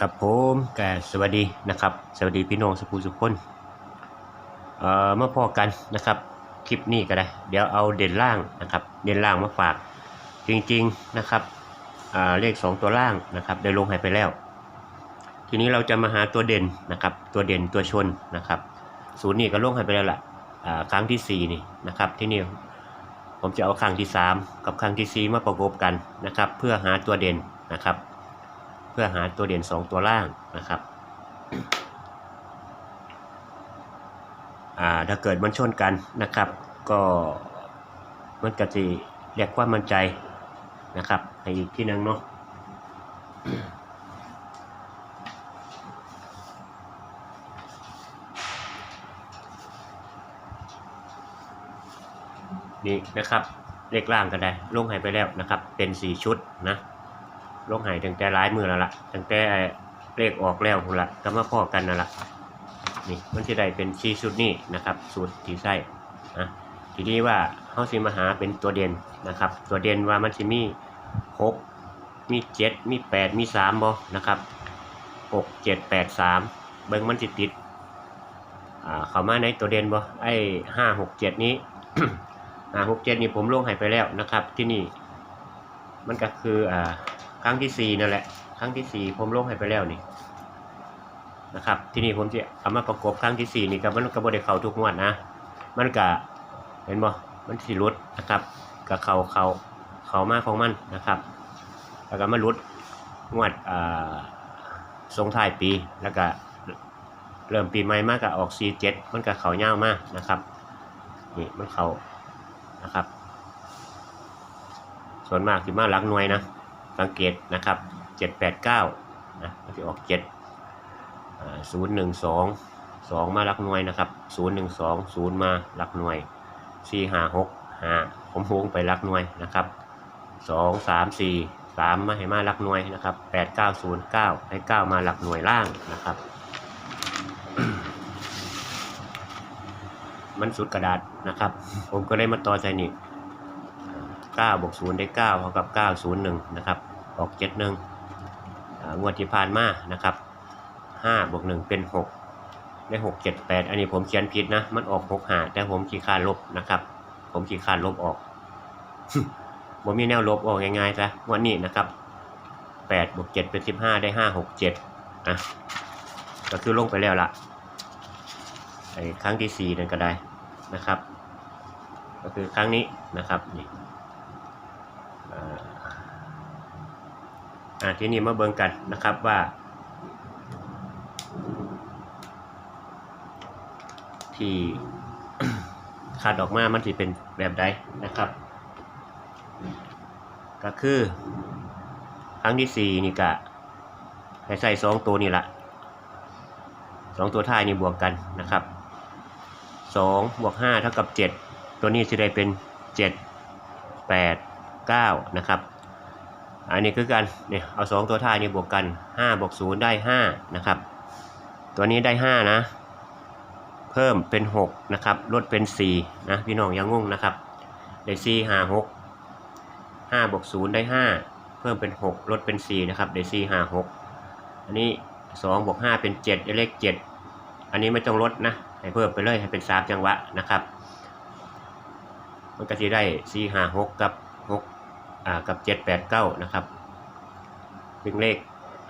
กับผมแกสวัสดีนะครับ สวัสดีพี่น้องสุภูสุขคนเอ่อมาพอกันนะครับ คลิปนี้ก็ได้ เดี๋ยวเอาเด่นล่างนะครับ เด่นล่างมาฝาก จริงๆนะครับอ่าเลข2ตัวล่างนะครับได้ลงให้ไปแล้ว ทีนี้เราจะมาหาตัวเด่นนะครับ ตัวเด่นตัวชนนะครับ ศูนย์นี่ก็ลงให้ไปแล้วล่ะอ่าครั้งที่สี่นี่นะครับ ที่นี่ผมจะเอาครั้งที่สามกับครั้งที่สี่มาประกบกันนะครับ เพื่อหาตัวเด่นนะครับ พื่อหาตัวเด่น 2 ตัวล่างนะครับอ่าถ้าเกิดมันชนกันนะครับ ก็มันก็จะเรียกว่ามั่นใจนะครับ ให้อีกที่นึงเนาะนี่นะครับเลขล่างก็ได้ลงให้ไปแล้วนะครับ เป็น 4 ชุดนะ ลงหายตั้งแต่ร้ายมือแล้วล่ะตั้งแต่เลขออกแล้วพุ่นละก็มาพ่อกันนั่นละนี่มันจะได้เป็นชีชุดนี้นะครับสูตรที่ใส่นะทีนี้ว่าเขาสิมาหาเป็นตัวเด่นนะครับ ตัวเด่นว่ามันจะมีหกมีเจ็ดมีแปดมีสามบ่นะครับหกเจ็ดแปดสามเบิ้งมันจิติดอ่าเข้ามาในตัวเด่นบ่ไอ้ห้าหกเจ็ดนี้ห้าหกเจ็ดนี่ผมลงให้ไปแล้วนะครับ ที่นี่มันก็คืออ่า รั้งที่สี่นั่นแหละ ครั้งที่สี่ผมลงให้ไปแล้วนี่นะครับ ที่นี่ผมจะเอามาประกบครั้งที่สี่นี่กับมันกระบได้เข่าทุกงวดนะ มันกะเห็นบ่มันสิรุดนะครับกับเข่าเข่าเข่ามากของมันนะครับแล้วก็มารุดงวดอ่าทรงท้ายปีแล้วก็เริ่มปีใหม่มากกับออก47มันกับเขาเง่ามากนะครับนี่มันเขานะครับ ส่วนมากที่มาลักหน่วยนะ สังเกตนะครับเจ็ดแปดเก้านะมันจะออกเจ็ดศูนย์หนึ่งสองสองมาลักหน่วยนะครับศูนย์หนึ่งสองศูนย์มาลักหน่วยสี่ห้าหกห้าผมโฮงไปลักหน่วยนะครับสองสามสี่สามมาให้มาลักหน่วยนะครับแปดเก้าศูนย์เก้าให้เก้ามาหลักหน่วยล่างนะครับมันสุดกระดาษนะครับ ผมก็เลยมาต่อใจนี่9บวก0ได้9เท่ากับ 901 นะครับ ออก71อ่างวดที่ผ่านมานะครับ5บวก1เป็น6ได้6 7 8อันนี้ผมเขียนผิดนะ มันออก6หาแต่ผมขี้คร้าลบนะครับ ผมขี้คร้าลบออกผมมีแนวลบออกง่ายๆซะงวันนี้นะครับ8บวก7เป็น15ได้5 6 7นะก็คือลงไปแล้วละไอ้ครั้งที่4นั่นก็ได้นะครับ ก็คือครั้งนี้นะครับนี่ อ่าทีนี้มาเบิ่งกันนะครับว่าที่ขาดออกมา มันจะเป็นแบบใดนะครับ ก็คือ ครั้งที่สี่นี่กะให้ใส่สองตัวนี่ละสองตัวท้ายนี่บวกกันนะครับสองบวกห้าเท่ากับเจ็ดตัวนี้จะได้เป็นเจ็ดแปดเก้านะครับ อันนี้คือกันเนี่ยเอาสองตัวท้ายนี่บวกกันห้าบวกศูนย์ได้ห้านะครับตัวนี้ได้ห้านะเพิ่มเป็นหกนะครับลดเป็นสี่นะพี่น้องอยังงงนะครับได้สี่ห้าหกห้าบวกศูนย์ได้ห้าเพิ่มเป็นหกลดเป็นสี่นะครับได้สี่ห้าหกอันนี้สองบวกห้าเป็นเจ็ดได้เลขเจ็ดอันนี้ไม่ต้องลดนะให้เพิ่มไปเลยให้เป็นสามจังหวะนะครับ มันก็จะได้สี่ห้าหกกับากับเจ็ดแปดเก้านะครับเป็นเลข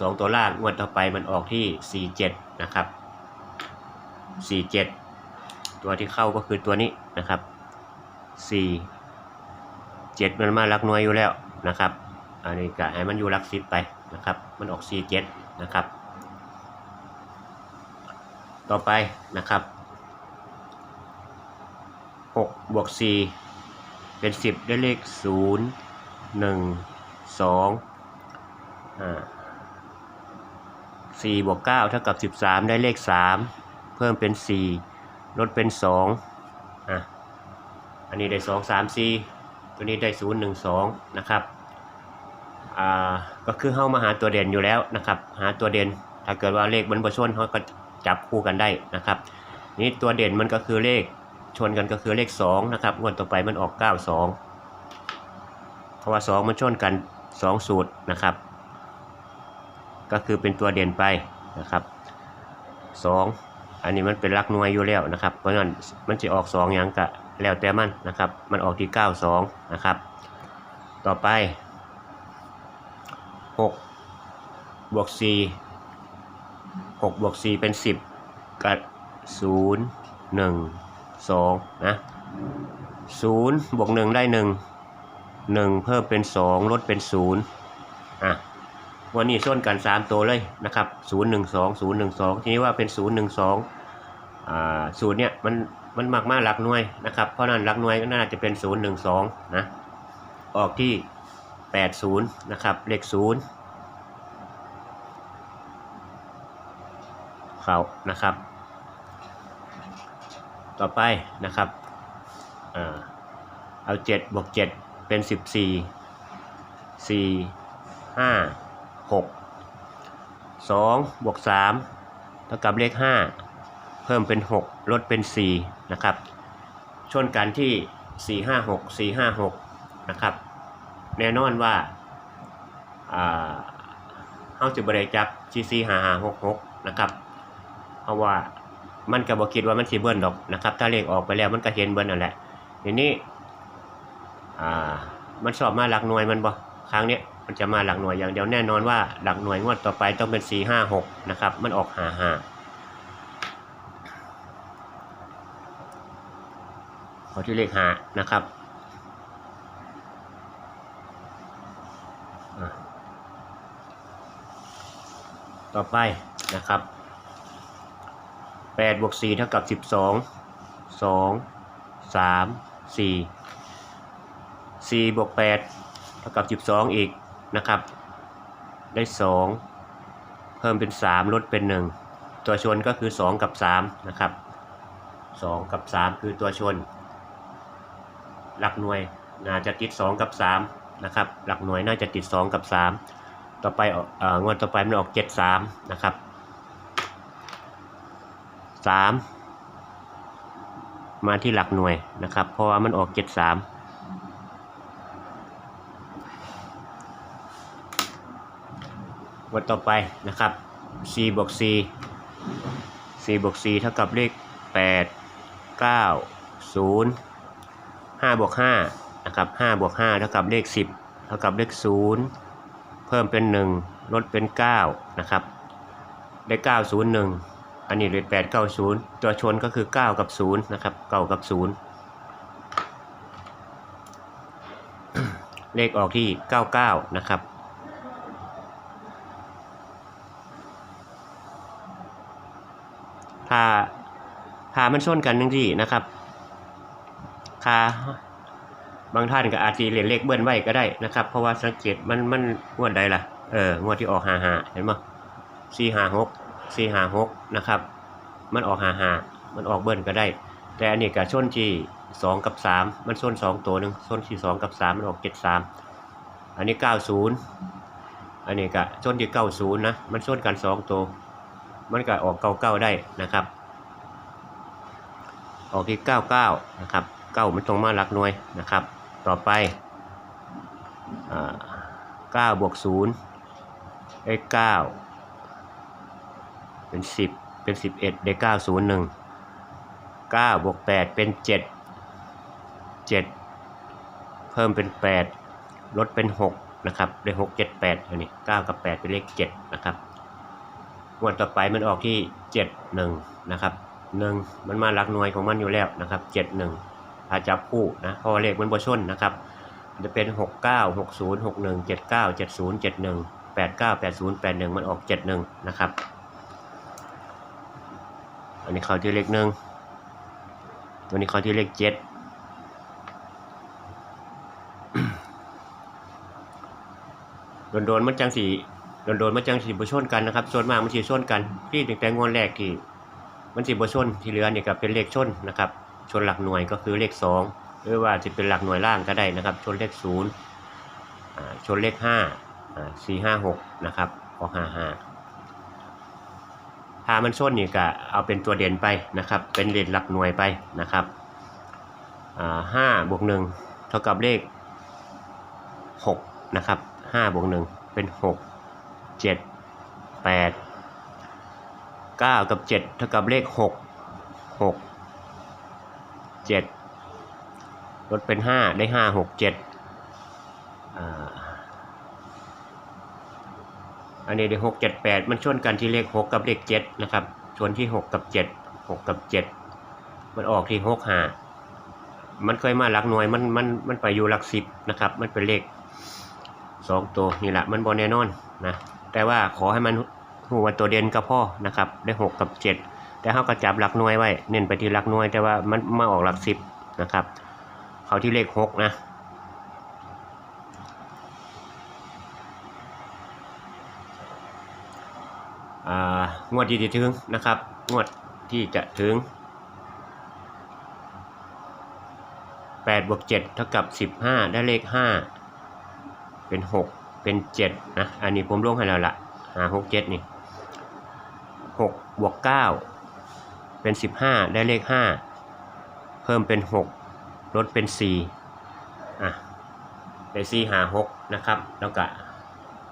สองตัวล่างงวดต่อไปมันออกที่สี่เจ็ดนะครับสี่เจ็ดตัวที่เข้าก็คือตัวนี้นะครับสี่เจ็ดมันมาหลักน่วยอยู่แล้วนะครับ อันนี้ก็ให้มันอยู่หลักสิบไปนะครับ มันออกสี่เจ็ดนะครับ ต่อไปนะครับหกบวกสี่เป็นสิบได้เลขศูนย์ หนึ่งสองอ่าสี่บวกเก้าเท่ากับสิบสามได้เลขสามเพิ่มเป็นสี่ลดเป็นสองอะอันนี้ได้สองสามสี่ตัวนี้ได้ศูนย์หนึ่งสองนะครับอ่าก็คือเข้ามาหาตัวเด่นอยู่แล้วนะครับ หาตัวเด่นถ้าเกิดว่าเลขบนบนชนเขาก็จับคู่กันได้นะครับ นี่ตัวเด่นมันก็คือเลขชนกันก็คือเลข2นะครับงวดต่อไปมันออก 92 เพราะว่า2มันชนกัน 2 สูตรนะครับ ก็คือเป็นตัวเด่นไปนะครับสองอันนี้มันเป็นหลักหน่วยอยู่แล้วนะครับ เพราะฉะนั้นมันจะออกสองอย่างกะแล้วแต่มันนะครับ มันออกที่เก้าสองนะครับ ต่อไปหกบวกสี่หกบวกสี่เป็นสิบกับศูนย์หนึ่งสองนะศูนย์บวกหนึ่งได้ห นึ่งหนึ่งเพิ่มเป็นสองลดเป็นศูนย์อะวันนี้ส้นกันสามตัวเลยนะครับศูนย์หนึ่งสองศูนย์หนึ่งสองทีนี้ว่าเป็นศูนย์หนึ่งสองอ่าศูนย์เนี่ยมันมันมากมากหลักหน่วยนะครับ เพราะนั้นหลักหน่วยก็น่าจะเป็นศูนย์หนึ่งสองนะ ออกที่ 80 นะครับ เลข 0 เขานะครับ ต่อไปนะครับอ่าเอา7บวก7 เป็น 14 4 5 6 2บวก3เท่ากับเลข 5 เพิ่มเป็น 6 ลดเป็น 4 นะครับ ชนกันที่ 4 5 6 4 5 6 นะครับ แน่นอนว่าอ่าเฮาสิบ่ได้จับ GC 5566 นะครับ เพราะว่ามันก็บ่คิดว่ามันสิเบิ้ลดอกนะครับ ถ้าเลขออกไปแล้วมันก็เห็นเบิ้ลนั่นแหละ ทีนี้ อ่ามันสอบมาหลักหน่วยมันบ่ครั้งเนี้ยมันจะมาหลักหน่วยอย่างเดียวแน่นอนว่าหลักหน่วยงวดต่อไปต้องเป็น456นะครับมันออก55ขอที่เลข5นะครับต่อไปนะครับ8บวก4เท่ากับ 12 2 3 4 4บวก8เท่ากับ 12 อีกนะครับ ได้ 2 เพิ่มเป็น 3 ลดเป็น 1 ตัวชนก็คือ 2 กับ 3 นะครับ 2 กับ 3 คือตัวชน หลักหน่วยน่าจะติด 2 กับ 3 นะครับ หลักหน่วยน่าจะติด 2 กับ 3 ต่อไปออกเงวดต่อไปมันออก 7 3 นะครับ 3 มาที่หลักหน่วยนะครับ เพราะว่ามันออก 7 3 วันต่อไปนะครับ c บวก c c บวก c เท่ากับเลข 8 9 0 5บวก5นะครับ5บวก5เท่ากับเลข 10 เท่ากับเลข 0 เพิ่มเป็น 1 ลดเป็น 9 นะครับได้901 อันนี้เลย890 ตัวชนก็คือ 9 กับ 0 นะครับ 9 กับ 0 เลขออกที่ 99 นะครับ ถ้าถ้ามันชนกันจังซี่นะครับค่าบางท่านก็อาจจะเรียนเลขเบิ้ลไว้ก็ได้นะครับ เพราะว่าสังเกตมันมันงวดใดล่ะเอองวดที่ออกหาหาเห็นมั้สี่หาหกสี่หาหกนะครับ มันออกหาหามันออกเบิ้ลก็ได้ แต่อันนี้กับชนทีสองกับสามมันชนสองตัวหนึ่งชนที่สองกับสามมันออกเจ็ดสามอันนี้เก้าศูนย์อันนี้กับชนที่เก้าศูนย์นะมันชนกันสองตัว มันก็ออกเก้าเก้าได้นะครับ ออกที่เก้าเก้านะครับเก้ามันตรงมาหลักหน่วยนะครับ ต่อไปเก้าบวกศูนย์ได้เก้าเป็นสิบเป็นสิบเอ็ดได้เก้าศูนย์หนึ่งเก้าบวกแปดเป็นเจ็ดเจ็ดเพิ่มเป็นแปดลดเป็นหกนะครับได้หกเจ็ดแปดอันนี้เก้ากับแปดเป็นเลขเจ็ด งวดต่อไปมันออกที่เจ็ดหนึ่งนะครับหนึ่งมันมาหลักหน่วยของมันอยู่แล้วนะครับเจ็ดหนึ่งถ้าจับคู่นะเพราะว่าเลขมันบวชนนะครับ จะเป็นหกเก้าหกศูนย์หกหนึ่งเจ็ดเก้าเจ็ดศูนย์เจ็ดหนึ่งแปดเก้าแปดศูนย์แปดหนึ่งมันออกเจ็ดหนึ่งนะครับ อันนี้เขาที่เลขหนึ่งตัวนี้เขาที่เลขเจ็ดโดนๆมันจังสี โดนๆมันจังสีบชนกันนะครับส่วนมากมันสีชนกันที่ตั้งแต่งวดแรกที่มันสีบชนที่เหลือนี่ก็เป็นเลขชนนะครับชนหลักหน่วยก็คือเลขสองหรือว่าจะเป็นหลักหน่วยล่างก็ได้นะครับ ชนเลขศูนย์ชนเลขห้าสี่ห้าหกนะครับออกห้าห้าถ้ามันชนนี่ก็เอาเป็นตัวเด่นไปนะครับ เป็นเลขหลักหน่วยไปนะครับห้าบวกหนึ่งเท่ากับเลขหกนะครับห้าบวกหนึ่งเป็นห กเจ็ดแปดเก้ากับเจ็ดเท่ากับเลขหกหกเจ็ดลดเป็นห้าได้ห้าหกเจ็ดอันนี้ได้หกเจ็ดแปดมันชนกันที่เลขหกกับเลขเจ็ดนะครับ ชนที่หกกับเจ็ดหกกับเจ็ดมันออกที่หกห้ามันเคยมาหลักหน่วยมันมันมันไปอยู่หลักสิบนะครับ มันเป็นเลขสองตัวนี่แหละมันบอแน่นอนนะ แต่ว่าขอให้มันหูว่าตัวเด่นก็พอนะครับ ได้หกกับเจ็ดแต่เขาก็จับหลักหน่วยไว้ เน้นไปที่หลักหน่วย แต่ว่ามันมาออกหลักสิบนะครับ เขาที่เลขหกนะอ่างวดที่จะถึงนะครับ งวดที่จะถึง8บวก7เท่ากับ 15 ได้เลข 5 เป็น 6 เป็น7นะอันนี้ผมลงให้แล้วละหา6 7นี่6บวก9เป็น15ได้เลข5เพิ่มเป็น6ลดเป็น4อะได้4หา6นะครับ แล้วก็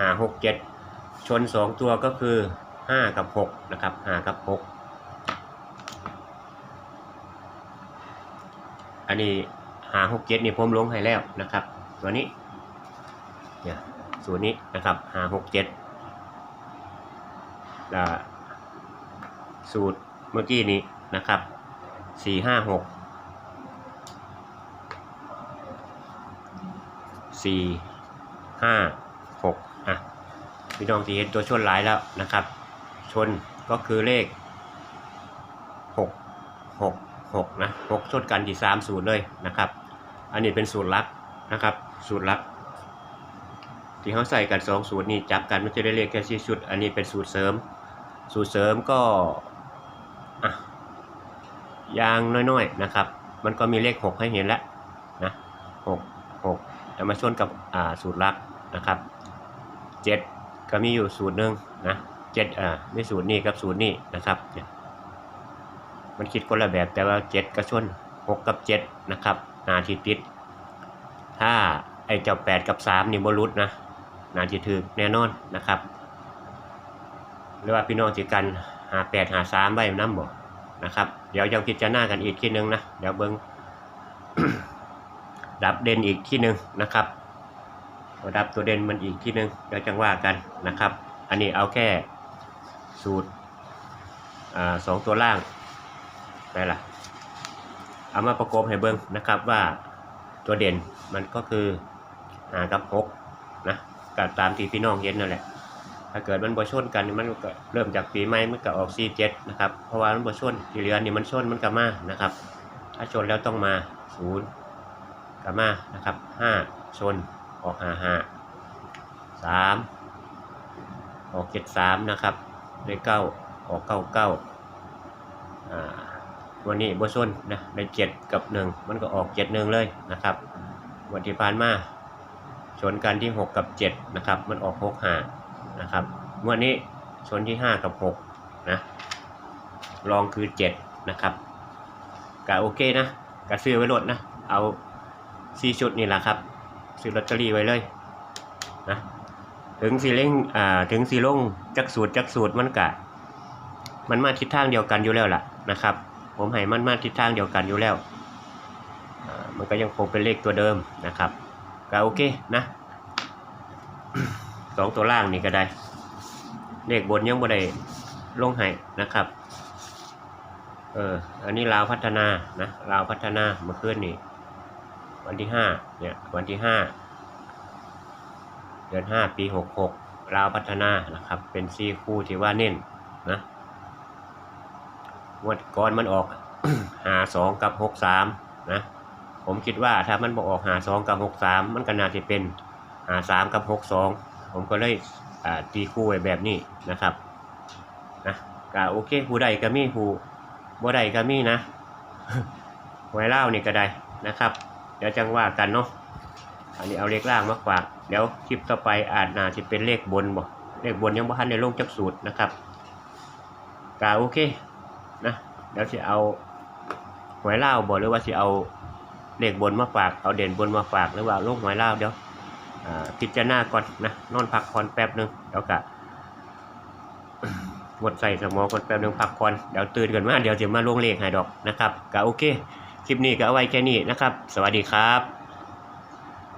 หา6 7ชน2ตัวก็คือ5กับ6นะครับ5กับ6อันนี้หา6 7นี่ผมลงให้แล้วนะครับ ตัวนี้เนี่ย สูตรนี้นะครับหา6 7แล้วสูตรเมื่อกี้นี้นะครับ4 5 6 4 5 6อะพี่น้องที่เห็นตัวชนหลายแล้วนะครับ ชนก็คือเลขหกหกหกนะหกชนกันที่สามสูตรเลยนะครับ อันนี้เป็นสูตรลักนะครับ สูตรลัก ที่เขาใส่กันสองสูตรนี้จับกันมันจะได้เลขแค่สี่ชุด อันนี้เป็นสูตรเสริม สูตรเสริมก็อะยางน้อยๆนะครับ มันก็มีเลขหกให้เห็นแล้วนะหกหกจะมาชนกับอ่าสูตรลักนะครับเจ็ดก็มีอยู่สูตรหนึ่งนะเจ็ดอ่ามีสูตรนี้กับสูตรนี้นะครับเนี่ยมันคิดคนละแบบแต่ว่าเจ็ดกับชนหกกับเจ็ดนะครับนาทีติดถ้าไอ้เจ้าแปดกับสามนี่บรุษนะ นาทีถือแน่นอนนะครับ หรือว่าพี่น้องจิกันหาแปดหาสามใบน้ำบ่นะครับ เดี๋ยวยังพิจารณากันอีกทีหนึ่งนะเดี๋ยวเบิ้งดับเด่นอีกที่หนึ่งนะครับระดับตัวเด่นมันอีกที่หนึงเดี๋ยวจังว่ากันนะครับ อันนี้เอาแค่สูตรอสองตัวล่างไปละเอามาประกบให้เบิ้งนะครับว่าตัวเด่นมันก็คือหากับหกนะ ก็ตามที่พี่น้องเห็นนั่นแหละ ถ้าเกิดมันบ่ชนกันมันก็เริ่มจากปีใหม่มันก็ออก47นะครับ เพราะว่ามันบ่ชนที่เหลือนี่มันชนมันก็มานะครับ ถ้าชนแล้วต้องมา0ก็มานะครับ5ชนออกห้าห้าสามออกเจ็ดสามนะครับได้เก้าออกเก้าเก้าอ่าวันนี้บวชนนะได้เจ็ดกับหนึ่งมันก็ออกเจ็ดหนึ่งเลยนะครับวันที่ผ่านมา ชนกันที่หกกับเจ็ดนะครับมันออกหกห้านะครับงวันนี้ชนที่ห้ากับหกนะรองคือเจ็ดนะครับกะโอเคนะกะซื้อไว้ลดนะ เอาสี่ชุดนี่แหละครับ ซื้อลอตเตอรี่ไว้เลยนะถึงสีเล่งอ่าถึงสีลงจักสูตรจักสูตรมันกะ มันมาทิศทางเดียวกันอยู่แล้วล่ะนะครับ ผมให้มันมาทิศทางเดียวกันอยู่แล้วมันก็ยังคงเป็นเลขตัวเดิมนะครับ ก็โอเคนะสองตัวล่างนี่ก็ได้ เลขบนยังบ่ได้ลงให้นะครับ เออ อันนี้ลาวพัฒนานะลาวพัฒนาเมื่อคืนนี่วันที่ห้าเนี่ยวันที่ห้าเดือนห้าปีหกหกลาวพัฒนานะครับ เป็นซีคู่ที่ว่าเน้นนะงวดก่อนมันออกหาสองกับหกสามนะ ผมคิดว่าถ้ามันบอกออกหาสองกับหกสามมันก็น่าจะเป็นหาสามกับหกสองผมก็เลยตีคู่ไว้แบบนี้นะครับนะก็โอเคผู้ใดก็มีผู้บ่ใดก็มีนะ ไว้เล่านี่ก็ได้นะครับ เดี๋ยวจังว่ากันเนาะอันนี้เอาเลขล่างมาฝากเดี๋ยวคลิปต่อไปอาจน่าจะเป็นเลขบนบ่เลขบนยังบ่ทันในโลงจักสูตรนะครับกาโอเคนะเดี๋ยวจะเอาหวยเล่าบ่หรือว่าจะเอา เลขบนมาฝากเอาเด่นบนมาฝากหรือว่าลงหอยเล่าเดี๋ยวพิจารณาก่อนนะนอนพักผ่อนแป๊บหนึงเดี๋ยวกะงดใส่สมองคนแป๊บนึงพักผ่อนเดี๋ยวตื่นกันมาเดี๋ยวจะมาลงเลขให้ดอกนะครับก็โอเค คลิปนี้ก็เอาไว้แค่นี้นะครับ สวัสดีครับ